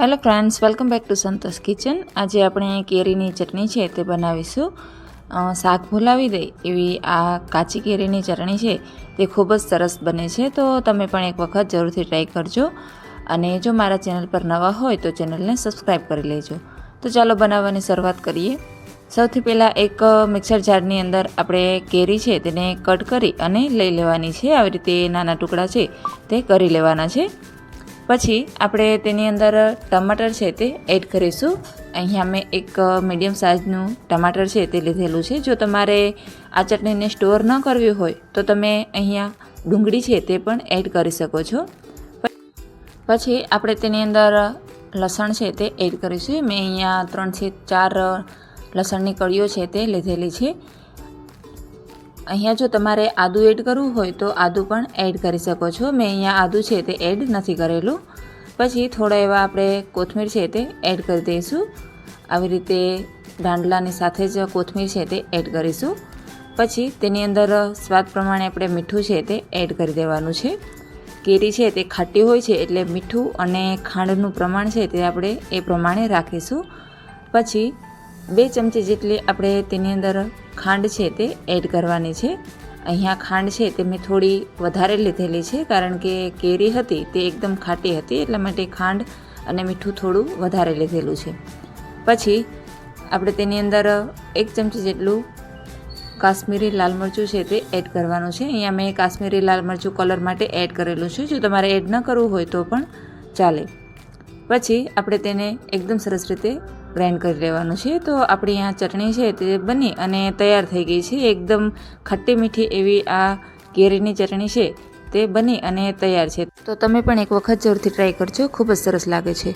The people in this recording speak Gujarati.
Hello friends welcome back to Santosh kitchen આજે આપણે કેરીની ચટણી છે તે બનાવીશું. શાક ભૂલાવી દે એવી આ કાચી કેરીની ચટણી છે તે ખૂબ જ સરસ બને છે, તો તમે પણ એક વખત જરૂરથી ટ્રાય કરજો. અને જો મારા ચેનલ પર નવા હોય તો ચેનલને સબસ્ક્રાઈબ કરી લેજો. તો ચાલો બનાવવાની શરૂઆત કરીએ. સૌથી પહેલાં એક મિક્સર જારની અંદર આપણે કેરી છે તેને કટ કરી અને લઈ લેવાની છે. આવી રીતે નાના ટુકડા છે તે કરી લેવાના છે. પછી આપણે તેની અંદર ટમાટર છે તે એડ કરીશું. અહીંયા મેં એક મીડિયમ સાઇઝનું ટમાટર છે તે લીધેલું છે. જો તમારે આ ચટણીને સ્ટોર ન કરવી હોય, તો તમે અહીંયા ડુંગળી છે તે પણ એડ કરી શકો છો. પછી આપણે તેની અંદર લસણ છે તે એડ કરીશું. મેં અહીંયા ત્રણથી ચાર લસણની કળીઓ છે તે લીધેલી છે. અહીંયા જો તમારે આદુ એડ કરવું હોય તો આદુ પણ એડ કરી શકો છો. મેં અહીંયા આદુ છે તે એડ નથી કરેલું. પછી થોડા એવા આપણે કોથમીર છે તે એડ કરી દઈશું. આવી રીતે ડાંડલાની સાથે જ કોથમીર છે તે એડ કરીશું. પછી તેની અંદર સ્વાદ પ્રમાણે આપણે મીઠું છે તે એડ કરી દેવાનું છે. કેરી છે તે ખાટી હોય છે એટલે મીઠું અને ખાંડનું પ્રમાણ છે તે આપણે એ પ્રમાણે રાખીશું. પછી બે ચમચી જેટલી આપણે તેની અંદર ખાંડ છે તે એડ કરવાની છે. અહીંયા ખાંડ છે તે મેં થોડી વધારે લીધેલી છે કારણ કે કેરી હતી તે એકદમ ખાટી હતી એટલા માટે ખાંડ અને મીઠું થોડું વધારે લીધેલું છે. પછી આપણે તેની અંદર એક ચમચી જેટલું કાશ્મીરી લાલ મરચું છે તે એડ કરવાનું છે. અહીંયા મેં કાશ્મીરી લાલ મરચું કલર માટે એડ કરેલું છે. જો તમારે એડ ન કરવું હોય તો પણ ચાલે. પછી આપણે તેને એકદમ સરસ રીતે ગ્રાઇન્ડ કરી લેવાનું છે, તો આપણી આ ચટણી છે તે બની અને તૈયાર થઈ ગઈ છે. એકદમ ખટ્ટી મીઠી એવી આ કેરીની ચટણી છે તે બની અને તૈયાર છે. તો તમે પણ એક વખત જરૂરથી ટ્રાય કરજો, ખૂબ જ સરસ લાગે છે.